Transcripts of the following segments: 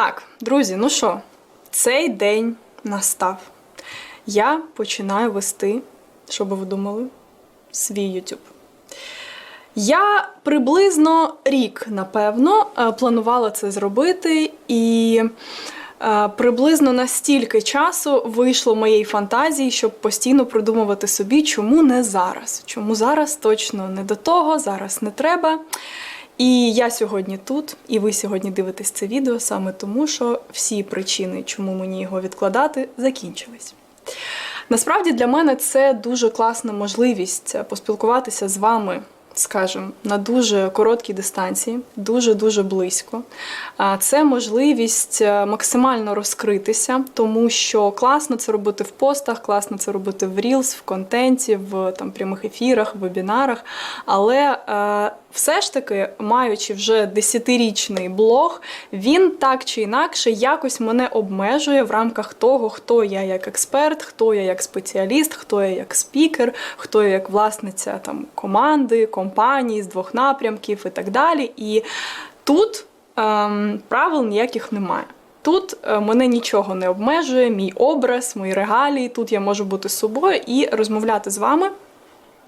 Так, друзі, ну що, цей день настав. Я починаю вести, що би ви думали, свій YouTube. Я приблизно рік, напевно, е, планувала це зробити, і е, приблизно настільки часу вийшло моєї фантазії, щоб постійно придумувати собі, чому не зараз. Чому зараз точно не до того, зараз не треба. І я сьогодні тут, і ви сьогодні дивитесь це відео саме тому, що всі причини, чому мені його відкладати, закінчились. Насправді для мене це дуже класна можливість поспілкуватися з вами, скажімо, на дуже короткій дистанції, дуже-дуже близько. А Це можливість е, максимально розкритися, тому що класно це робити в постах, класно це робити в Reels, в контенті, в там прямих ефірах, в вебінарах. Але е, все ж таки, маючи вже десятирічний блог, він так чи інакше якось мене обмежує в рамках того, хто я як експерт, хто я як спеціаліст, хто я як спікер, хто я як власниця там команди, компанії з двох напрямків і так далі. І тут ем, правил ніяких немає. Тут е, мене нічого не обмежує, мій образ, мої регалії. Тут я можу бути собою і розмовляти з вами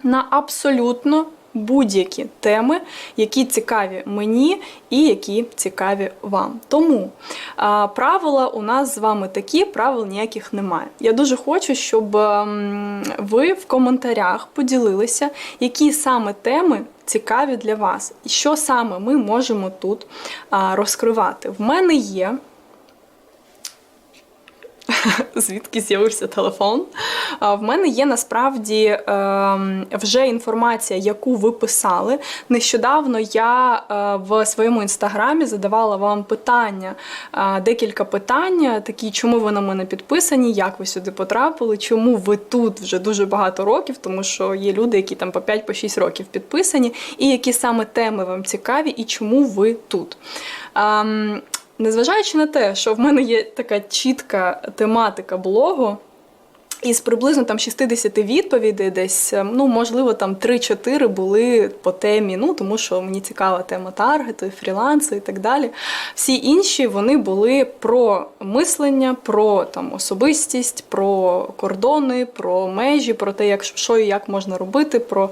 на абсолютно будь-які теми, які цікаві мені і які цікаві вам. Тому правила у нас з вами такі, правил ніяких немає. Я дуже хочу, щоб ви в коментарях поділилися, які саме теми. Цікаві для вас, і що саме ми можемо тут а, розкривати. В мене є звідки з'явився телефон. В мене є насправді ем, вже інформація, яку ви писали. Нещодавно я е, в своєму інстаграмі задавала вам питання, е, декілька питань, такі, чому ви на мене підписані, як ви сюди потрапили, чому ви тут вже дуже багато років, тому що є люди, які там по 5-6 років підписані, і які саме теми вам цікаві, і чому ви тут. Ем, Незважаючи на те, що в мене є така чітка тематика блогу, із приблизно там 60 відповідей, десь, ну, можливо, там 3-4 були по темі, ну, тому що мені цікава тема таргету, фрілансу і так далі. Всі інші вони були про мислення, про там, особистість, про кордони, про межі, про те, як, що і як можна робити, про,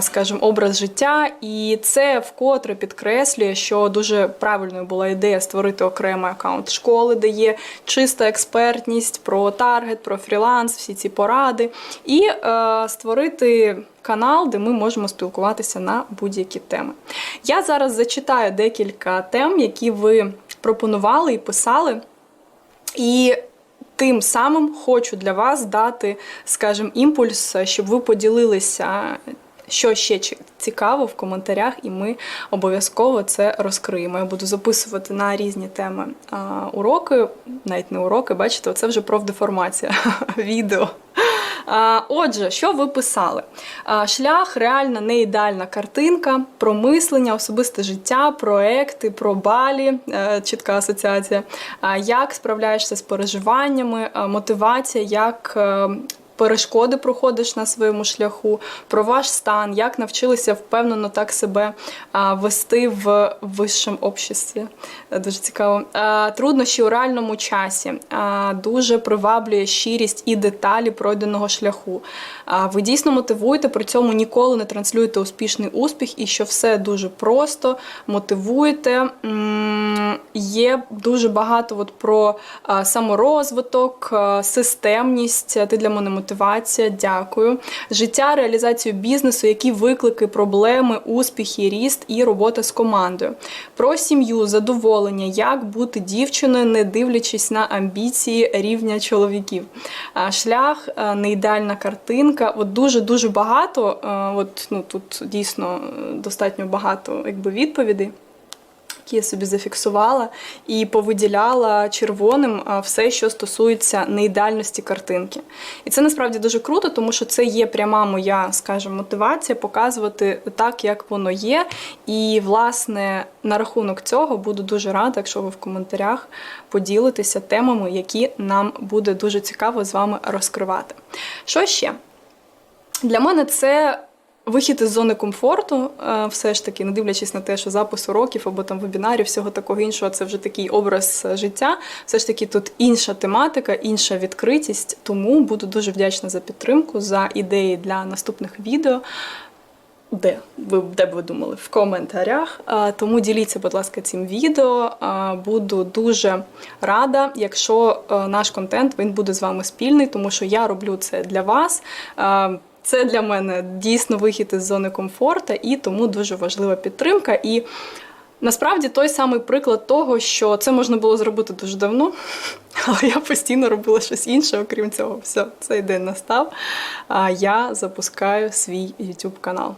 скажімо, образ життя. І це вкотре підкреслює, що дуже правильною була ідея створити окремий аккаунт школи, де є чиста експертність про таргет, про фріланс всі ці поради, і е, створити канал, де ми можемо спілкуватися на будь-які теми. Я зараз зачитаю декілька тем, які ви пропонували і писали. І Тим самим хочу для вас дати, скажімо, імпульс, щоб ви поділилися, що ще цікаво в коментарях, і ми обов'язково це розкриємо. Я буду записувати на різні теми уроки, навіть не уроки, бачите, це вже профдеформація відео. Отже, що ви писали? Шлях, реальна не ідеальна картинка, про мислення, особисте життя, проекти, про балі, е, чітка асоціація, як справляєшся з переживаннями, мотивація, як е, перешкоди проходиш на своєму шляху, про ваш стан, як навчилися впевнено так себе вести в вищому обществі. Дуже цікаво. Труднощі у реальному часі, дуже приваблює щирість і деталі пройденого шляху. Ви дійсно мотивуєте, при цьому ніколи не транслюєте успішний успіх і що все дуже просто мотивуєте. Є дуже багато от про саморозвиток, системність. Ти для мене мотивуєш мотивація, дякую. Життя, реалізацію бізнесу, які виклики, проблеми, успіхи, ріст і робота з командою. Про сім'ю, задоволення, як бути дівчиною, не дивлячись на амбіції рівня чоловіків. Шлях, не ідеальна картинка. От дуже-дуже багато. От, ну, Тут дійсно достатньо багато якби, відповідей які я собі зафіксувала, і повиділяла червоним все, що стосується неідеальності картинки. І це насправді дуже круто, тому що це є пряма моя, скажімо, мотивація показувати так, як воно є. І, власне, на рахунок цього буду дуже рада, якщо ви в коментарях поділитеся темами, які нам буде дуже цікаво з вами розкривати. Що ще? Для мене це Вихід із зони комфорту, е, все ж таки, не дивлячись на те, що запис уроків або там вебінарів, всього такого іншого, це вже такий образ е, життя. Все ж таки тут інша тематика, інша відкритість. Тому буду дуже вдячна за підтримку, за ідеї для наступних відео. Де ви де б ви думали? В коментарях. Тому діліться, будь ласка, цим відео. Буду дуже рада, якщо е, наш контент він буде з вами спільний, тому що я роблю це для вас. Це для мене дійсно вихід із зони комфорту, і тому дуже важлива підтримка. І насправді той самий приклад того, що це можна було зробити дуже давно, але я постійно робила щось інше, окрім цього. Все, цей день настав. А я запускаю свій YouTube канал.